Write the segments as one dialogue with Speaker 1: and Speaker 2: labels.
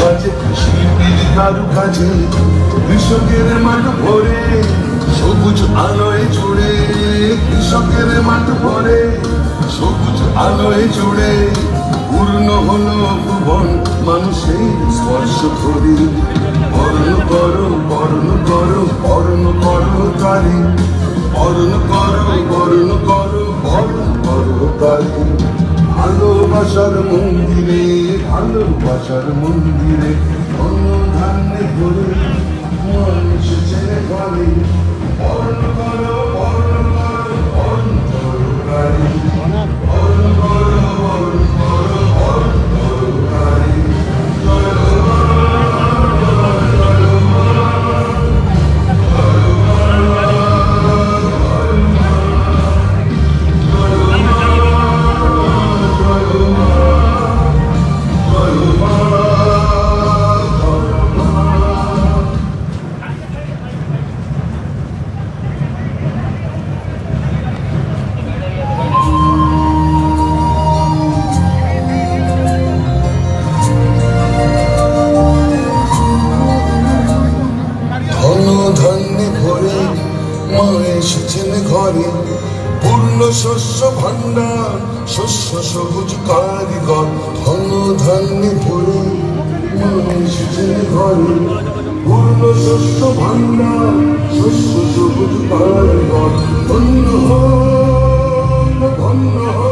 Speaker 1: সাজে শিল্পীর কারু কাজে, কৃষকের মাঠ ভরে, সবুজ আলোয় জুড়ে, কৃষকের মাঠ ভরে, সবুজ আলোয় জুড়ে, পূর্ণ হলো ভুবন মানুষের স্পর্শ করি। বর্ণ করো বর্ণ করো বর্ণ করো তারি, বর্ণ করো বর্ণ করো বর্ণ করো তারি। ভালোবাসার মন্দিরে ভালোবাসার মন্দিরে অন্য শস্য সবুজ কারিগর ধন্য ধন্য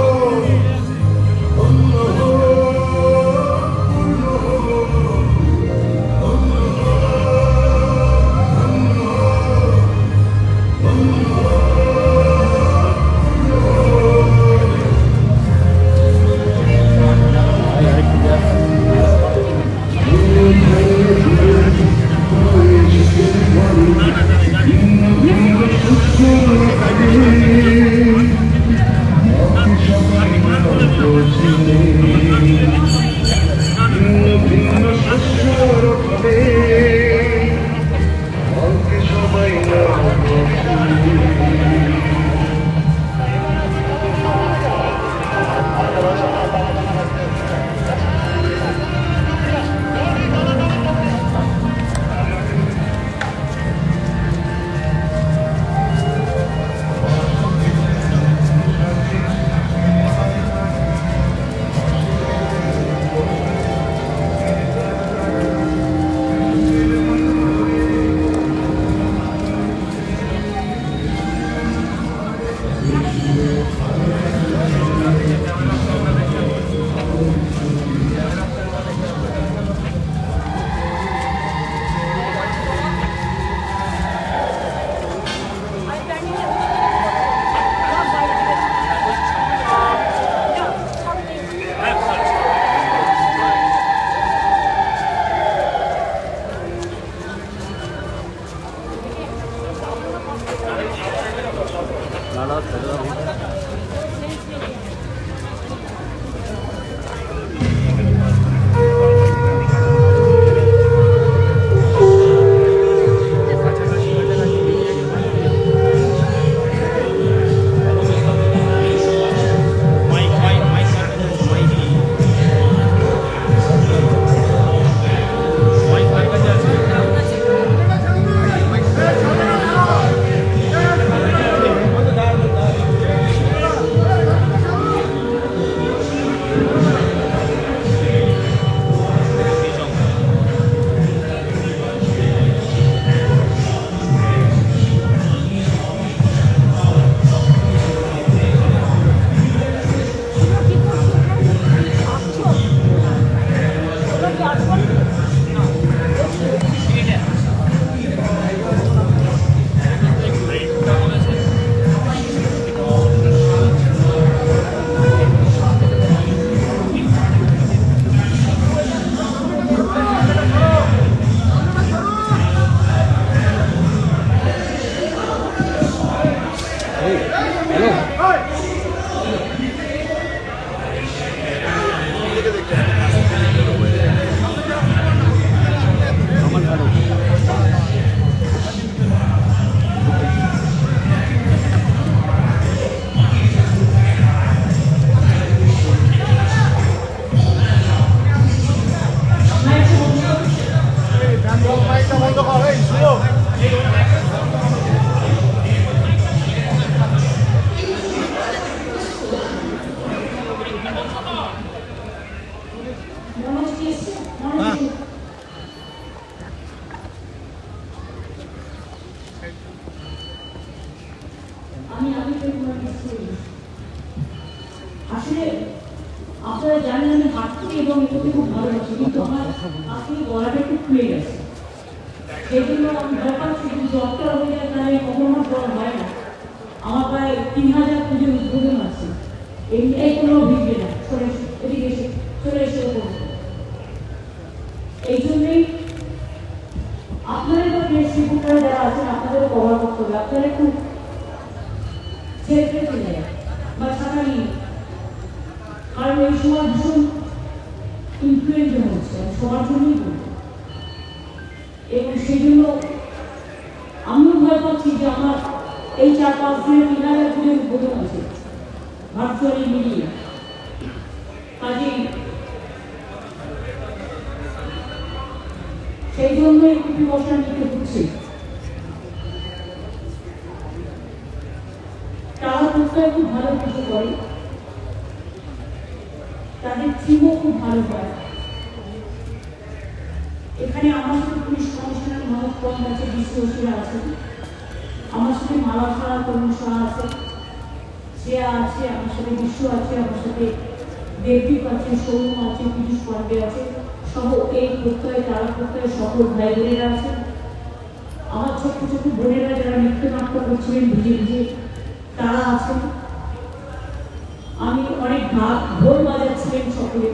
Speaker 2: আমি আমি আসলে আপনারা জানেন আমি হাঁটতে এবং এটাকে খুব ভালোবাসি, কিন্তু আমার আসলে গলাটা একটু খুলে গেছে। সেই আমি ভয় পাচ্ছি জ্বরটা হয়ে যায় তাহলে কখনো জ্বর হয় না। আমার প্রায় তিন হাজার পুজোর উদ্বোধন আছে। এই কোনো ভিড়বে না চলে এসে এদিকে এসে চলে এসে করব এই জন্যই আপনাদের তো প্রেস রিপোর্টার যারা আছেন আপনাদেরও কভার করতে হবে আপনারা একটু ছেড়ে চলে বা ছাতা কারণ এই সময় ভীষণ ইনফ্লুয়েঞ্জা হচ্ছে সবার জন্যই এবং সেই জন্য আমিও ভয় পাচ্ছি যে আমার এই চার পাঁচ দিনের তিন হাজার উদ্বোধন আছে ভার্চুয়ালি মিলিয়ে। কাজেই সেই জন্য একটু প্রিকশন নিতে হচ্ছে। প্রত্যয় খুব ভালো কিছু করে। তাদের থিমও খুব ভালো হয় এখানে আমার সাথে পুলিশ কমিশনার মনোজ পন্থ আছে বিশ্বসীরা আছেন। আমার সাথে মালা সারা তরুণ শাহ আছে। শ্রেয়া আছে, আমার সাথে বিশ্ব আছে, আমার সাথে দেবদীপ আছে সৌম আছে, পীযুষ পান্ডে আছে। সহ এই প্রত্যয়ে, তারা প্রত্যয়ে, সকল ভাই বোনেরা আছেন। আমার ছোট্ট ছোট্ট বোনেরা যারা নৃত্যনাট্য করছিলেন, ভিজে ভিজে তারা আছেন। আমি অনেক ঢাক ঢোল বাজাচ্ছিলেন সকলে।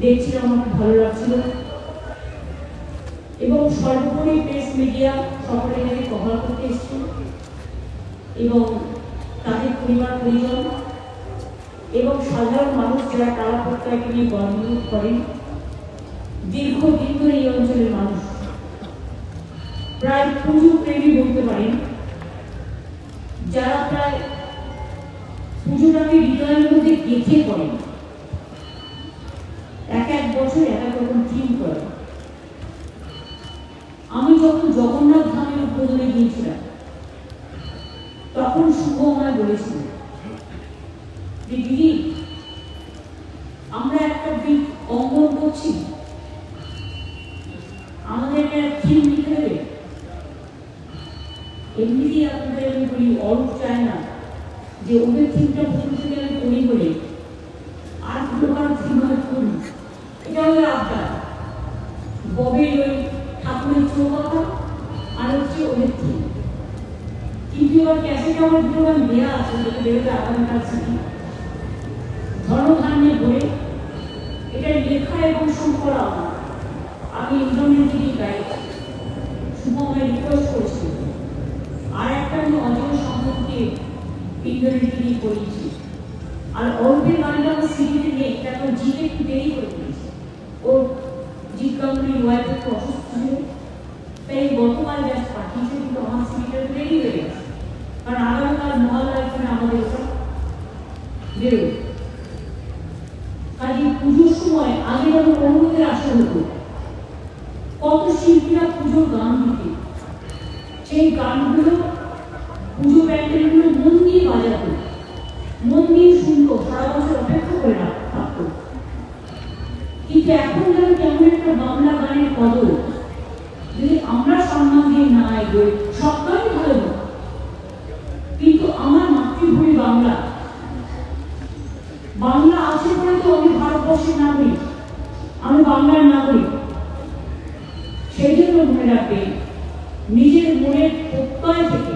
Speaker 2: দেখছিলাম আমার ভালো লাগছিল। এবং সর্বোপরি প্রেস মিডিয়া সকলে এখানে কভার করতে এসেছেন এবং তাদের পরিবার, পরিজন এবং সাধারণ মানুষ যারা তারা প্রত্যয়কে নিয়ে গর্ববোধ করেন। দীর্ঘদিন ধরে এই অঞ্চলের মানুষ। প্রায় পুজো প্রেমী বলতে পারেন। যারা প্রায় পুজোটাকে হৃদয়ের মধ্যে গেঁথে করে এক এক বছর এক এক রকম থিম করে। আমি যখন জগন্নাথ ধামের উদ্বোধনে গিয়েছিলাম, তখন শুভ আমায় বলেছিল যে দিদি আমরা একটা দিক অঙ্কন করছি আমাদেরকে থিম নিতে হবে এমনিতেই আপনাদের আমি বলি অরূপ চায় না যে ওদের থিমটা প্রথম থেকে আমি করি বলে আর প্রকার থিম আমি করি এটা বই এটা লেখা এবং সম্পরা আমার আমি ইন্দ্রনীল দিদি গাই শুভ আমায় রিকোয়েস্ট করেছি আর একটা আমি অজয় সম্পর্কে ইন্দ্রনীল দিদি করিয়েছি আর অরূপের গানটা আমার সিডিতে নেই তারপর জিতে একটু দেরি করে দিয়েছি। ওর জিৎ গাঙ্গুলির ওয়াইফ একটু অসুস্থ ছিল। তাই গতকাল জাস্ট পাঠিয়েছে, কিন্তু আমার সিডিটা দেরি হয়ে গেছে। কারণ আগামীকাল মহালয়া এখানে আমাদের ওটা বেরোবে। কাজে পুজোর সময় আগে যখন অনুরোধের আসা হতো কত শিল্পীরা পুজোর গান দিতে সেই গানগুলো পুজো প্যান্ডেলগুলো মন দিয়ে বাজাতো মন দিয়ে শুনতো সারা বছর অপেক্ষা করে রাখ- থাকতো কিন্তু এখন যেন কেমন একটা বাংলা গানের কদর যদি আমরা সম্মান দিয়ে সব গানই ভালো হোক। কিন্তু আমার মাতৃভূমি বাংলা বাংলা আছে বলে তো আমি ভারতবর্ষের নাগরিক আমি বাংলার নাগরিক সেই জন্য মনে রাখবে নিজের মনের প্রত্যয় থেকে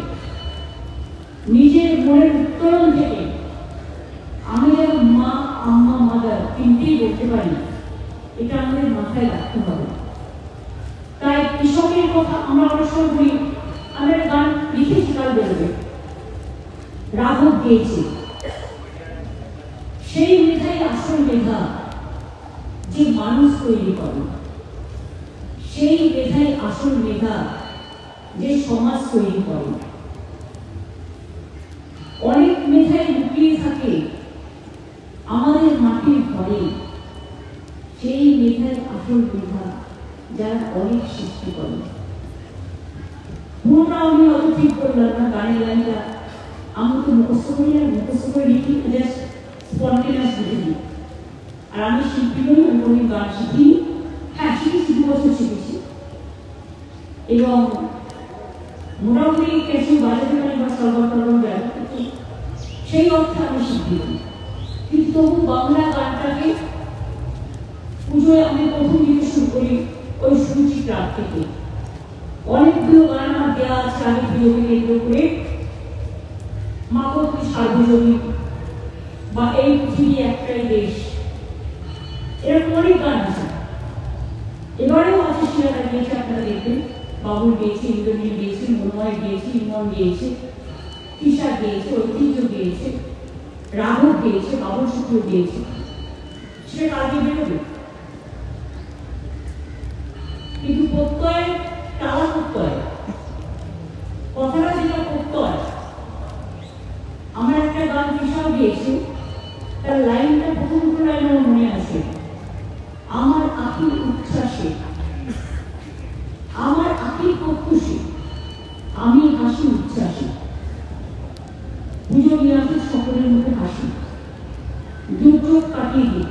Speaker 2: নিজের মনের উত্তরণ থেকে আমি যেন মা আম্মা মাদার তিনটেই বলতে পারি এটা আমাদের মাথায় রাখতে হবে তাই কৃষকের কথা আমরা গান রাঘব সেই মেধাই আসল মেধা যে মানুষ তৈরি করে। সেই মেধাই আসল মেধা যে সমাজ তৈরি করে। অনেক মেধাই লুকিয়ে থাকে আমাদের মাটির ঘরে। সেই মেধাই আসল মেধা যারা অনেক সৃষ্টি করে। পুরোটা আমি অত ঠিক করলাম না গানের লাইনটা আমি তো মুখস্থ করি আর মুখস্থ করে লিখি জাস্ট স্পন্টেনাস লিখে দিই আর আমি শিল্পী নই আমি কোনো গান শিখিনি বছর শিখেছি এবং মোটামুটি কিছু বাজাতে পারি বা সরবরাহ টরবরাহ গেল কিন্তু সেই অর্থে আমি শিখিনি কিন্তু তবু বাংলা গানটাকে পুজোয় আমি প্রথম দিকে শুরু করি ওই সুরুচি ক্লাব থেকে অনেকগুলো গান আমার দেওয়া আছে আমি পুজোকে কেন্দ্র করে মাগতি সার্বজনীন বা এই পৃথিবী একটাই দেশ। এরকম অনেক গান আছে। এবারেও আছে শিয়ারা গিয়েছে, আপনারা দেখবেন। বাবুল গিয়েছে, ইন্দ্রনীল গিয়েছে মনোয় গিয়েছে, ইমন গিয়েছে গিয়েছে ঐতিহ্য গিয়েছে, রাঘব গিয়েছে, বাবুল সূত্র গিয়েছে। সেটা কালকে বেরোবে। কিন্তু প্রত্যয় টালা প্রত্যয়, কথাটা যেটা প্রত্যয় আমার একটা গান কৃষক গিয়েছে তার লাইনটা প্রথম দুটো লাইন আমার মনে আছে আমার আখির উচ্ছ্বাসে আমার আখির প্রত্যুষে আমি হাসি উচ্ছ্বাসে পুজো নিরাপদ সকলের মুখে হাসি দুর্যোগ কাটিয়ে দিই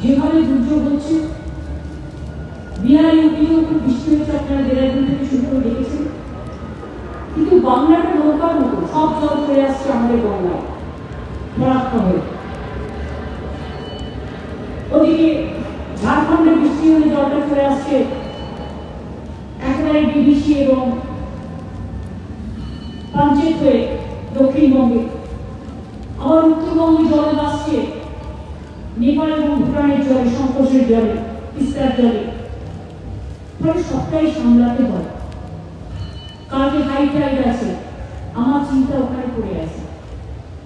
Speaker 2: যেভাবে দুর্যোগ হচ্ছে বিহার ইউপিও খুব বৃষ্টি হচ্ছে আপনারা দেরাদুন থেকে শুরু করে দেখেছেন কিন্তু বাংলাটা নৌকার মতো সব জল চলে আসছে আমাদের গঙ্গায় পরাক্ষ হয়ে ওদিকে ঝাড়খণ্ডে বৃষ্টি হলে জলটা চলে আসছে। একেবারে ডিবিসি এবং পাঞ্চেত হয়ে দক্ষিণবঙ্গে। আবার উত্তরবঙ্গে জলে আসছে নেপাল এবং ভুটানের জলে সংকোচের জলে, তিস্তার জলে। ফলে সবটাই সামলাতে হয়। কালকে হাই টাইড আছে। আমার চিন্তা ওখানে পড়ে আছে।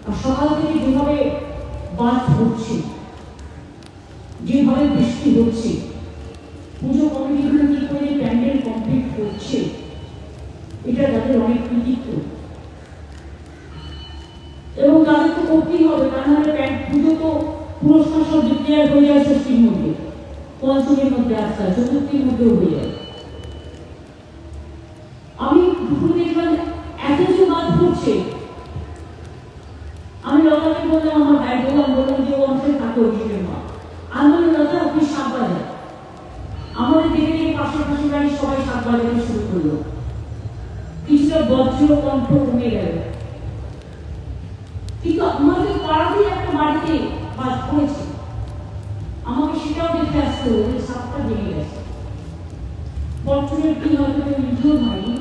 Speaker 2: আর সকাল থেকে যেভাবে বাজ হচ্ছে যেভাবে বৃষ্টি হচ্ছে, পুজো কমিটিগুলো কি করে প্যান্ডেল কমপ্লিট করছে, এটা তাদের অনেক কৃতিত্ব। এবং তাদের তো করতেই হবে তা নাহলে পুজো তো পুরস্কার সব ডিক্লেয়ার হয়ে যায় ষষ্ঠীর মধ্যে, পঞ্চমীর মধ্যে আসতে হয় চতুর্থীর মধ্যেও হয়ে যায়। সবাই শুরু করল কিছুটা বজ্র কণ্ঠ কমে গেল? কিন্তু আমাদের পাড়াতেই একটা বাড়িতে বাদ পড়েছে আমাকে সেটাও দেখে আসতে যে সাপটা ভেঙে গেছে। কি হয়তো কেউ নির্ঝর হয়নি,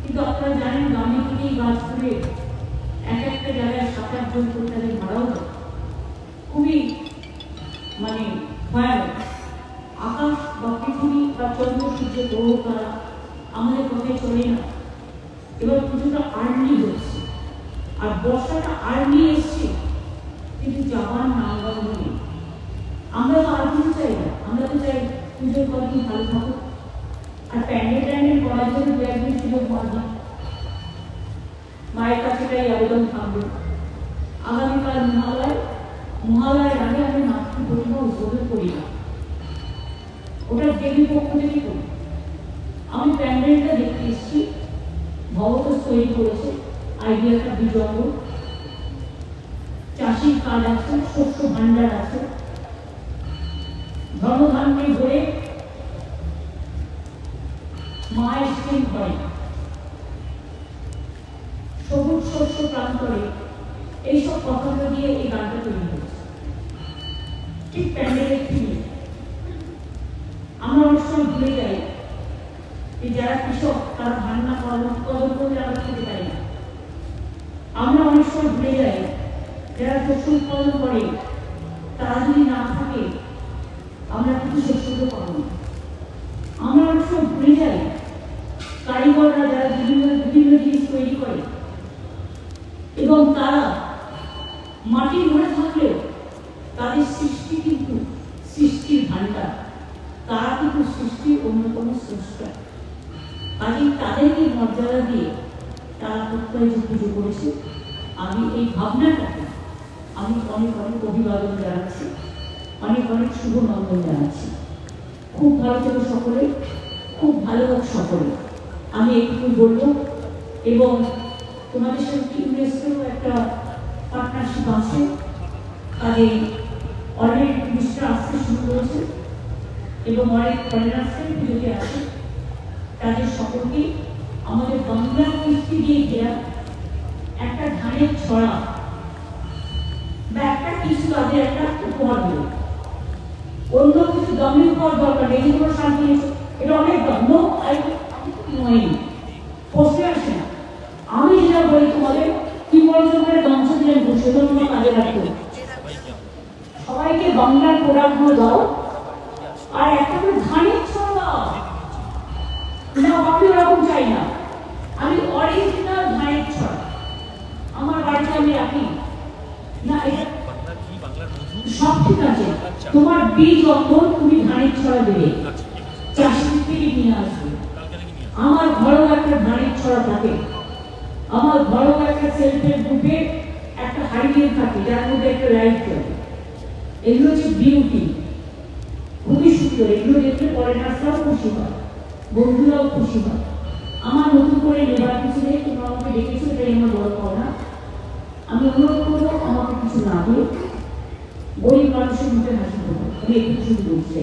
Speaker 2: কিন্তু আপনারা জানেন গ্রামে থেকেই গাছ করে এক একটা জায়গায় সাত আটজন করে আমাদের চলে না। এবার পুজোটা হচ্ছে। আর বর্ষাটা এসছে, কিন্তু নামগন্ধ নেই। আমরা তো আর কিছু চাই না। আমরা তো চাই পুজোর ভালো থাকুক। আর প্যান্ডেল ট্যান্ডেল করার জন্য দু একদিন সুযোগ পাবো মায়ের কাছে তাই আবেদন থাকবে। আগামীকাল মহালয়, মহালয়ের আগে আমি মাতৃ প্রতিমা উদ্বোধন করি না ওটা দেবীর পক্ষ থেকে করি। আমি প্যান্ডেলটা দেখতে এসেছি। ভবতোষ তৈরি করেছে আইডিয়াটা বিজঙ্গ চাষির কাজ আছে, শস্য ভাণ্ডার আছে। ধর্মধান্যে ভরে মায়ের স্ত্রী ঘরে। সবুজ শস্য প্রান্তরে। এইসব কথাগুলো দিয়ে এই গানটা তৈরি হয়েছে ঠিক প্যান্ডেলের থিমে আমরা অনেক সময় ভুলে যাই যে যারা কৃষক তারা ধান না করানো কদর করলে আমরা খেতে পারি না আমরা অনেক সময় ভুলে যাই যারা শস্য উৎপাদন করে তারা যদি না থাকে আমরা কিন্তু শস্য তো পাবো না আমরা অনেক সময় ভুলে যাই কারিগররা যারা বিভিন্ন বিভিন্ন জিনিস তৈরি করে এবং তারা মাটির ঘরে থাকলেও তাদের সৃষ্টি কিন্তু সৃষ্টির ভাণ্ডার তারা কিন্তু সৃষ্টির অন্যতম স্রষ্টা কাজেই তাদেরকে মর্যাদা দিয়ে তারা প্রত্যয় যে পুজো করেছে আমি এই ভাবনাটাকে আমি অনেক অনেক অভিবাদন জানাচ্ছি, অনেক অনেক শুভ নন্দন জানাচ্ছি। খুব ভালো থেকো সকলে, খুব ভালো হোক সকলে। আমি এইটুকুই বলব এবং তোমাদের সাথে ইউনেস্কোর একটা পার্টনারশিপ আছে? কাজে অলরেডি টুরিস্টরা আসতে শুরু করেছে এবং অনেক ফরেনার্সের পুজোতে আসে তাদের সকলকে আমাদের বাংলা কৃষ্টি দিয়ে ঘেরা একটা ধানের ছড়া বা একটা কিছু তাদের একটা উপহার দেবো। অন্য কিছু দমের উপর দরকার নেই কোনো শান্তি এটা অনেক দম। নো আই নয় আসে না। আমি যেটা বলি তোমাদের, কি বলছো করে ধ্বংস দিলেন কাজে লাগবে। সবাইকে বাংলার প্রোডাক্টগুলো দাও আর একটা করে ধানের ছড়া দাও না আমি ওরকম চাই না আমি অরিজিনাল ধানের ছড়া আমার বাড়িতে আমি রাখি না এটা
Speaker 3: বাংলার কি বাংলার মধু
Speaker 2: সব ঠিক আছে। তোমার বীজ অন্তর তুমি ধানের ছড়া দেবে। চাষির থেকে নিয়ে আসবে। আমার ঘরেও একটা ধানের ছড়া থাকে। আমার ঘরেও একটা সেলফের গ্রুপে একটা হাইলিয়ে থাকে যার মধ্যে একটা লাইট চলে এগুলো হচ্ছে বিউটি খুবই সুন্দর। এগুলো দেখলে পরেনার্সরাও খুশি হয়। বন্ধুরাও খুশি হয়। আমার নতুন করে নেবার কিছু নেই তোমরা আমাকে ডেকেছো এটাই আমার বড় পাওনা। আমি অনুরোধ করব আমাকে কিছু না দিয়ে গরিব মানুষের মুখে হাসি দেবো আমি একটু শুধু বলছি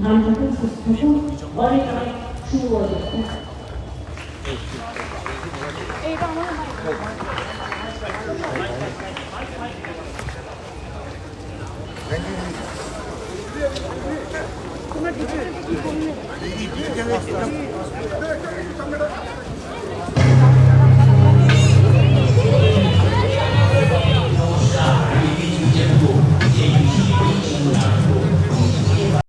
Speaker 2: ভালো থাকুন সুস্থ থাকুন অনেক অনেক শুভ বছর
Speaker 4: এই